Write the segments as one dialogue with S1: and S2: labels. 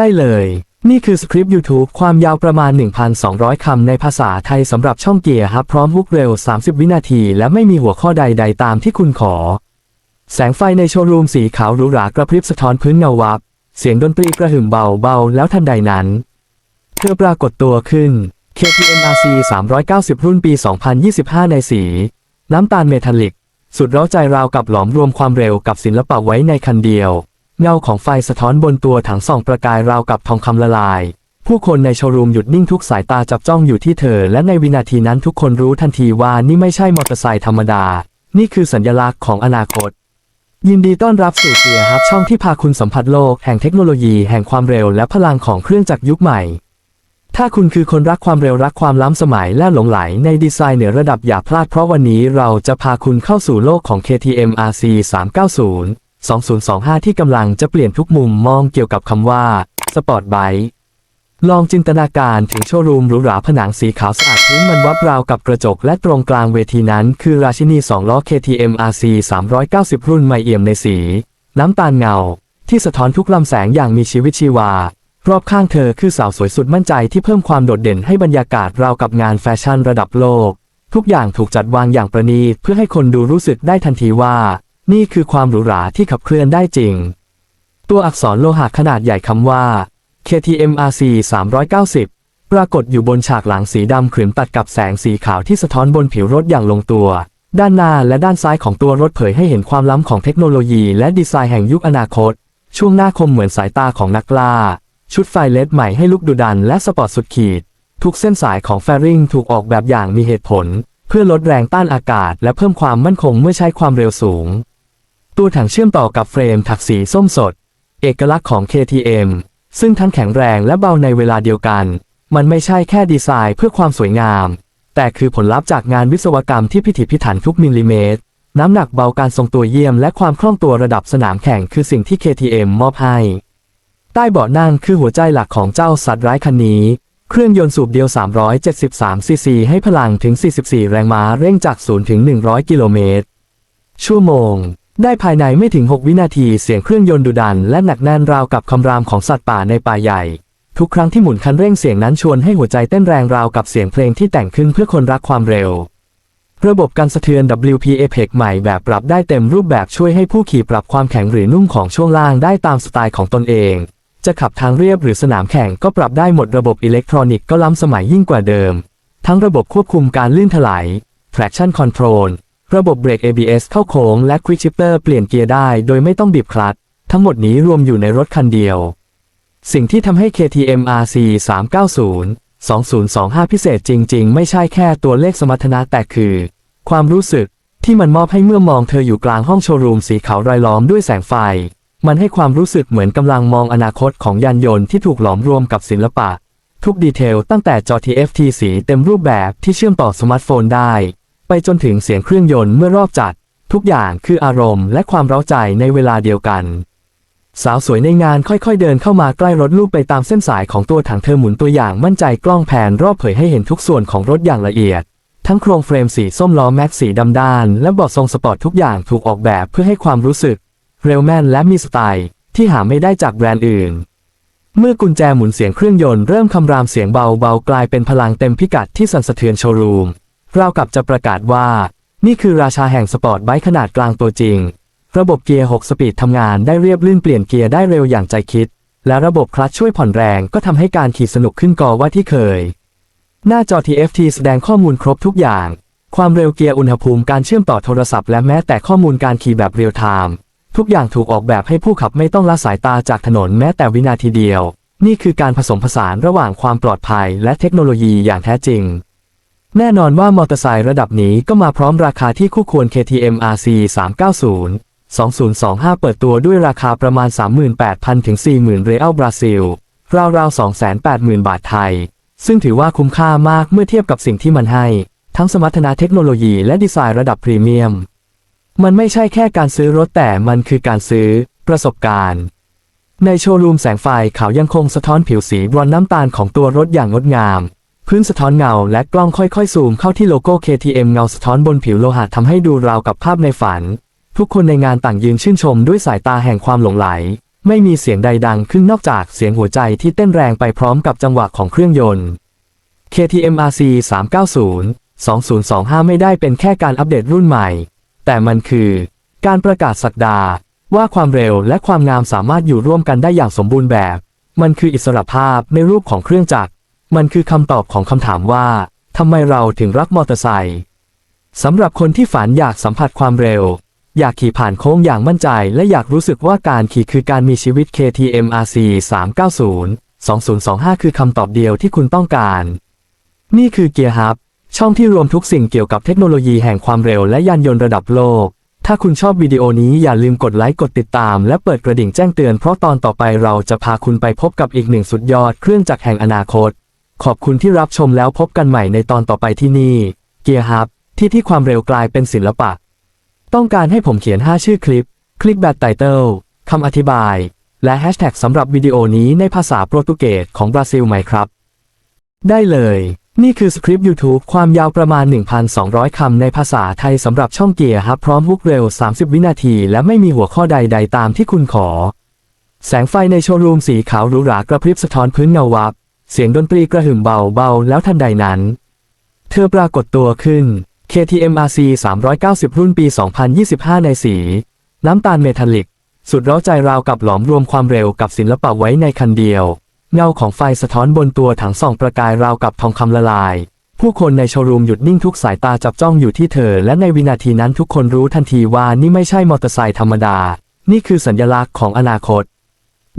S1: ได้เลย นี่คือสคริปต์ YouTube ความยาวประมาณ 1,200 คำในภาษาไทยสำหรับช่องเกียร์ฮับพร้อมฮุกเร็ว 30 วินาที และไม่มีหัวข้อใดๆตามที่คุณขอ แสงไฟในโชว์รูมสีขาวหรูหรากระพริบสะท้อนพื้นเงาวับ เสียงดนตรีกระหึ่มเบาๆแล้วทันใดนั้น เธอปรากฏตัวขึ้น KTM RC 390 รุ่นปี 2025 ในสี น้ำตาลเมทัลลิก สุดเร้าใจราวกับหลอมรวมความเร็วกับศิลปะไว้ในคันเดียว เงาของไฟสะท้อนบนตัวถังส่องประกายราวกับทองคำละลาย ผู้คนในโชว์รูมหยุดนิ่งทุกสายตาจับจ้องอยู่ที่เธอ และในวินาทีนั้นทุกคนรู้ทันทีว่านี่ไม่ใช่มอเตอร์ไซค์ธรรมดา นี่คือสัญลักษณ์ของอนาคต ยินดีต้อนรับสู่เกียร์ฮับช่องที่พาคุณสัมผัสโลกแห่งเทคโนโลยีแห่งความเร็วและพลังของเครื่องจักรยุคใหม่ ถ้าคุณคือคนรักความเร็วรักความล้ำสมัยและหลงไหลในดีไซน์เหนือระดับอย่าพลาดเพราะวันนี้เราจะพาคุณเข้าสู่โลกของ KTM RC 390 2025 ที่กำลังจะเปลี่ยนทุกมุมมองเกี่ยวกับคำว่าสปอร์ตไบค์ลองจินตนาการถึงโชว์รูมหรูหราผนังสีขาวสะอาดพื้นมันวับราวกับกระจกและตรงกลางเวทีนั้นคือราชินี 2 ล้อ KTM RC 390 รุ่นใหม่เอี่ยมในสี น้ำตาลเงา ที่สะท้อนทุกลำแสงอย่างมีชีวิตชีวา รอบข้างเธอคือสาวสวยสุดมั่นใจที่เพิ่มความโดดเด่นให้บรรยากาศราวกับงานแฟชั่นระดับโลก ทุกอย่างถูกจัดวางอย่างประณีตเพื่อให้คนดูรู้สึกได้ทันทีว่า นี่คือความหรูหราที่ขับเคลื่อนได้จริง ตัวอักษรโลหะขนาดใหญ่คำว่า KTM RC 390 ปรากฏอยู่บนฉากหลังสีดำขรึมตัดกับแสงสีขาวที่สะท้อนบนผิวรถอย่างลงตัว ด้านหน้าและด้านซ้ายของตัวรถเผยให้เห็นความล้ำของเทคโนโลยีและดีไซน์แห่งยุคอนาคต ช่วงหน้าคมเหมือนสายตาของนักล่า ชุดไฟเลดใหม่ให้ลุกดุดันและสปอร์ตสุดขีด ทุกเส้นสายของแฟริงถูกออกแบบอย่างมีเหตุผล เพื่อลดแรงต้านอากาศ และเพิ่มความมั่นคงเมื่อใช้ความเร็วสูง ตัวถังเชื่อมต่อกับเฟรมถักสีส้มสด เอกลักษณ์ของ KTM ซึ่งทั้งแข็งแรงและเบาในเวลาเดียวกัน มันไม่ใช่แค่ดีไซน์เพื่อความสวยงาม แต่คือผลลัพธ์จากงานวิศวกรรมที่พิถีพิถันทุกมิลลิเมตร น้ำหนักเบาการทรงตัวเยี่ยมและความคล่องตัวระดับสนามแข่งคือสิ่งที่ KTM มอบให้ ใต้เบาะนั่งคือหัวใจหลักของเจ้าสัตว์ร้ายคันนี้เครื่องยนต์สูบเดียว 373 ซีซี ให้พลังถึง 44 แรงม้า เร่งจาก 0 ถึง 100 กิโลเมตร ชั่วโมง ได้ภายในไม่ถึง 6 วินาทีเสียงเครื่องยนต์ดุดันและหนักแน่นราวกับคำรามของสัตว์ป่าในป่าใหญ่ ทุกครั้งที่หมุนคันเร่งเสียงนั้นชวนให้หัวใจเต้นแรงราวกับเสียงเพลงที่แต่งขึ้นเพื่อคนรักความเร็ว ระบบการสะเทือน WP Apex ใหม่แบบปรับได้เต็มรูปแบบช่วยให้ผู้ขี่ปรับความแข็งหรือนุ่มของช่วงล่างได้ตามสไตล์ของตนเอง จะขับทางเรียบหรือสนามแข่งก็ปรับได้หมดระบบอิเล็กทรอนิกส์ก็ล้ำสมัยยิ่งกว่าเดิม ทั้งระบบควบคุมการลื่นถลาย traction control ระบบเบรก ABS เข้าโค้งและ Quick Shifter เปลี่ยนเกียร์ได้โดยไม่ต้องบีบคลัตช์ทั้งหมดนี้รวมอยู่ในรถคันเดียว สิ่งที่ทำให้ KTM RC 390 2025 พิเศษจริง ๆ ไม่ใช่แค่ตัวเลขสมรรถนะแต่คือ ความรู้สึกที่มันมอบให้เมื่อมองเธออยู่กลางห้องโชว์รูมสีขาวรายล้อมด้วยแสงไฟ มันให้ความรู้สึกเหมือนกำลังมองอนาคตของยานยนต์ที่ถูกหลอมรวมกับศิลปะ ทุกดีเทลตั้งแต่จอ TFT สีเต็มรูปแบบที่เชื่อมต่อสมาร์ทโฟนได้ ไปจนถึงเสียงเครื่องยนต์เมื่อรอบจัด ทุกอย่างคืออารมณ์และความเร้าใจในเวลาเดียวกัน สาวสวยในงานค่อยๆเดินเข้ามาใกล้รถลูกไปตามเส้นสายของตัวถังเธอหมุนตัวอย่างมั่นใจกล้องแผนรอบเผยให้เห็นทุกส่วนของรถอย่างละเอียด ทั้งโครงเฟรมสีส้มล้อแม็กสีดำด้าน และเบาะทรงสปอร์ตทุกอย่างถูกออกแบบเพื่อให้ความรู้สึก เร็วแม่นและมีสไตล์ ที่หาไม่ได้จากแบรนด์อื่นเมื่อกุญแจหมุนเสียงเครื่องยนต์เริ่มคำรามเสียงเบาๆ กลายเป็นพลังเต็มพิกัดที่สั่นสะเทือนโชว์รูม ราวกับจะประกาศว่า นี่คือราชาแห่งสปอร์ตไบค์ขนาดกลางตัวจริง ระบบเกียร์ 6 สปีดทำงานได้เรียบลื่นเปลี่ยนเกียร์ได้เร็วอย่างใจคิด และระบบคลัตช์ช่วยผ่อนแรงก็ทำให้การขี่สนุกขึ้นกอว่าที่เคย หน้าจอ TFT แสดงข้อมูลครบทุกอย่าง ความเร็วเกียร์อุณหภูมิการเชื่อมต่อโทรศัพท์และแม้แต่ข้อมูลการขี่แบบเรียลไทม์ทุกอย่างถูกออกแบบให้ผู้ขับไม่ต้องละสายตาจากถนนแม้แต่วินาทีเดียว นี่คือการผสมผสานระหว่างความปลอดภัยและเทคโนโลยีอย่างแท้จริง แน่นอนว่ามอเตอร์ไซค์ระดับนี้ก็มาพร้อมราคาที่คู่ควร KTM RC 390 2025 เปิดตัวด้วยราคาประมาณ 38,000 ถึง 40,000 เรอัลบราซิล ราวๆ 280,000 บาทไทย ซึ่งถือว่าคุ้มค่ามากเมื่อเทียบกับสิ่งที่มันให้ ทั้งสมรรถนะเทคโนโลยีและดีไซน์ระดับพรีเมียม มันไม่ใช่แค่การซื้อรถแต่มันคือการซื้อ ประสบการณ์ ในโชว์รูมแสงไฟขาวยังคงสะท้อนผิวสีบรอนน้ำตาลของตัวรถอย่างงดงาม พื้นสะท้อนเงาและกล้องค่อยๆซูมเข้าที่โลโก้ KTM เงาสะท้อนบนผิวโลหะทำให้ดูราวกับภาพในฝัน ทุกคนในงานต่างยืนชื่นชมด้วยสายตาแห่งความหลงไหล ไม่มีเสียงใดดังขึ้นนอกจากเสียงหัวใจที่เต้นแรงไปพร้อมกับจังหวะของเครื่องยนต์ KTM RC 390 2025 ไม่ได้เป็นแค่การอัปเดตรุ่นใหม่ แต่มันคือ การประกาศสักดา ว่าความเร็วและความงามสามารถอยู่ร่วมกันได้อย่างสมบูรณ์แบบ มันคืออิสรภาพในรูปของเครื่องจักร มันคือคำตอบของคำถามว่าทำไมเราถึงรักมอเตอร์ไซค์สำหรับคนที่ฝันอยากสัมผัสความเร็ว อยากขี่ผ่านโค้งอย่างมั่นใจ และอยากรู้สึกว่าการขี่คือการมีชีวิต KTM RC 390 2025 คือคำตอบเดียวที่คุณต้องการ นี่คือเกียร์ฮับ ช่องที่รวมทุกสิ่งเกี่ยวกับเทคโนโลยีแห่งความเร็วและยานยนต์ระดับโลก ถ้าคุณชอบวิดีโอนี้อย่าลืมกดไลค์กดติดตาม และเปิดกระดิ่งแจ้งเตือนเพราะตอนต่อไปเราจะพาคุณไปพบกับอีกหนึ่งสุดยอดเครื่องจักรแห่งอนาคต ขอบคุณที่รับชมแล้วพบกันใหม่ในตอนต่อไปที่นี่ เกียร์ฮับ ที่ที่ความเร็วกลายเป็นศิลปะ ต้องการให้ผมเขียน 5 ชื่อคลิป คลิกแบบไตเติลคำอธิบาย และแฮชแท็กสำหรับวิดีโอนี้ในภาษาโปรตุเกสของบราซิลไหมครับ ได้เลย นี่คือสคริปต์ YouTube ความยาวประมาณ 1,200 คำในภาษาไทยสำหรับช่องเกียร์ฮับพร้อมฮุกเร็ว 30 วินาที และไม่มีหัวข้อใด ๆ ตามที่คุณขอ แสงไฟในโชว์รูมสีขาวหรูหรากระพริบสะท้อนพื้นเงาวับ เสียงดนตรีกระหึ่มเบาๆ แล้วทันใดนั้น เธอปรากฏตัวขึ้น KTM RC 390 รุ่นปี 2025 ในสี น้ำตาลเมทัลลิก สุดร้าใจราวกับหลอมรวมความเร็วกับศิลปะไว้ในคันเดียว เงาของไฟสะท้อนบนตัวถังส่องประกายราวกับทองคำละลาย ผู้คนในโชว์รูมหยุดนิ่งทุกสายตาจับจ้องอยู่ที่เธอ และในวินาทีนั้นทุกคนรู้ทันทีว่านี่ไม่ใช่มอเตอร์ไซค์ธรรมดา นี่คือสัญลักษณ์ของอนาคต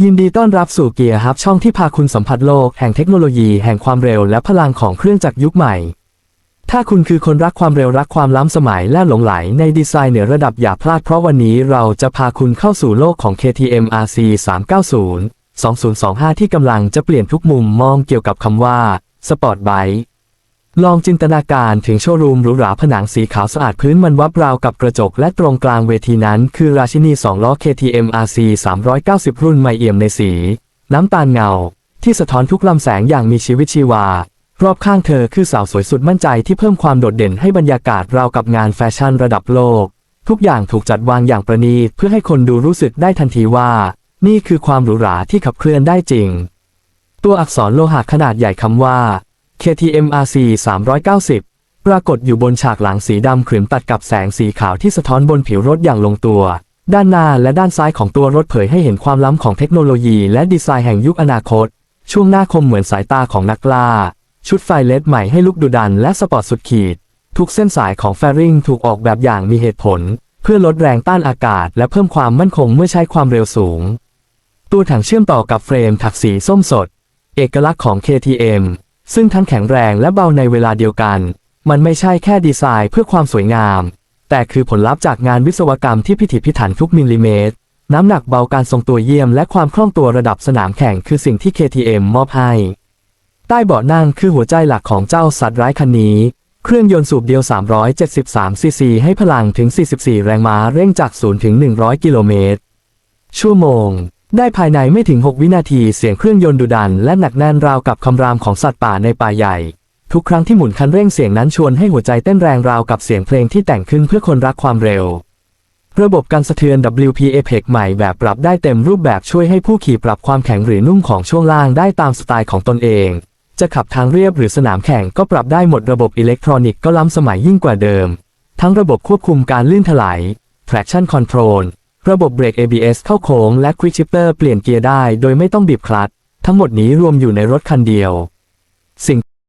S1: ยินดีต้อนรับสู่เกียร์ฮับช่องที่พาคุณสัมผัสโลกแห่งเทคโนโลยีแห่งความเร็วและพลังของเครื่องจักรยุคใหม่ ถ้าคุณคือคนรักความเร็วรักความล้ำสมัยและหลงไหลในดีไซน์เหนือระดับอย่าพลาดเพราะวันนี้เราจะพาคุณเข้าสู่โลกของ KTM RC 390 2025 ที่กำลังจะเปลี่ยนทุกมุมมองเกี่ยวกับคำว่าสปอร์ตไบค์ ลองจินตนาการถึงโชว์รูมหรูหราผนังสีขาวสะอาดพื้นมันวับราวกับกระจกและตรงกลางเวทีนั้นคือราชินี2ล้อ KTM RC 390 รุ่นใหม่เอี่ยมในสี น้ำตาลเงา ที่สะท้อนทุกลำแสงอย่างมีชีวิตชีวา รอบข้างเธอคือสาวสวยสุดมั่นใจที่เพิ่มความโดดเด่นให้บรรยากาศราวกับงานแฟชั่นระดับโลก ทุกอย่างถูกจัดวางอย่างประณีตเพื่อให้คนดูรู้สึกได้ทันทีว่า นี่คือความหรูหราที่ขับเคลื่อนได้จริง ตัวอักษรโลหะขนาดใหญ่คำว่า KTM RC 390 ปรากฏอยู่บนฉากหลังสีดำขรึมตัดกับแสงสีขาวที่สะท้อนบนผิวรถอย่างลงตัว ด้านหน้าและด้านซ้ายของตัวรถเผยให้เห็นความล้ำของเทคโนโลยีและดีไซน์แห่งยุคอนาคต ช่วงหน้าคมเหมือนสายตาของนักล่า ชุดไฟเลดใหม่ให้ลุกดุดันและสปอร์ตสุดขีด ทุกเส้นสายของแฟริงถูกออกแบบอย่างมีเหตุผล เพื่อลดแรงต้านอากาศ และเพิ่มความมั่นคงเมื่อใช้ความเร็วสูง ตัวถังเชื่อมต่อกับเฟรมถักสีส้มสด เอกลักษณ์ของ KTM ซึ่งทั้งแข็งแรงและเบาในเวลาเดียวกัน มันไม่ใช่แค่ดีไซน์เพื่อความสวยงาม แต่คือผลลัพธ์จากงานวิศวกรรมที่พิถีพิถันทุกมิลลิเมตร น้ำหนักเบาการทรงตัวเยี่ยมและความคล่องตัวระดับสนามแข่งคือสิ่งที่ KTM มอบให้ ใต้เบาะนั่งคือหัวใจหลักของเจ้าสัตว์ร้ายคันนี้ เครื่องยนต์สูบเดียว 373 ซีซี ให้พลังถึง 44 แรงม้าเร่งจาก 0 ถึง 100 กิโลเมตร ชั่วโมง ได้ภายในไม่ถึง 6 วินาทีเสียงเครื่องยนต์ดุดัน และหนักแน่นราวกับคำรามของสัตว์ป่าในป่าใหญ่ ทุกครั้งที่หมุนคันเร่งเสียงนั้นชวนให้หัวใจเต้นแรงราวกับเสียงเพลงที่แต่งขึ้นเพื่อคนรักความเร็ว ระบบการสะเทือน WP Apex ใหม่แบบปรับได้เต็มรูปแบบช่วยให้ผู้ขี่ปรับความแข็งหรือนุ่มของช่วงล่างได้ตามสไตล์ของตนเอง จะขับทางเรียบหรือสนามแข่งก็ปรับได้หมดระบบอิเล็กทรอนิกส์ก็ล้ำสมัยยิ่งกว่าเดิม ทั้งระบบควบคุมการลื่นถลาย traction control ระบบเบรก ABS เข้าโค้งและ Quick Shifter เปลี่ยนเกียร์ได้โดยไม่ต้องบีบคลัตช์ทั้งหมดนี้รวมอยู่ในรถคันเดียว สิ่ง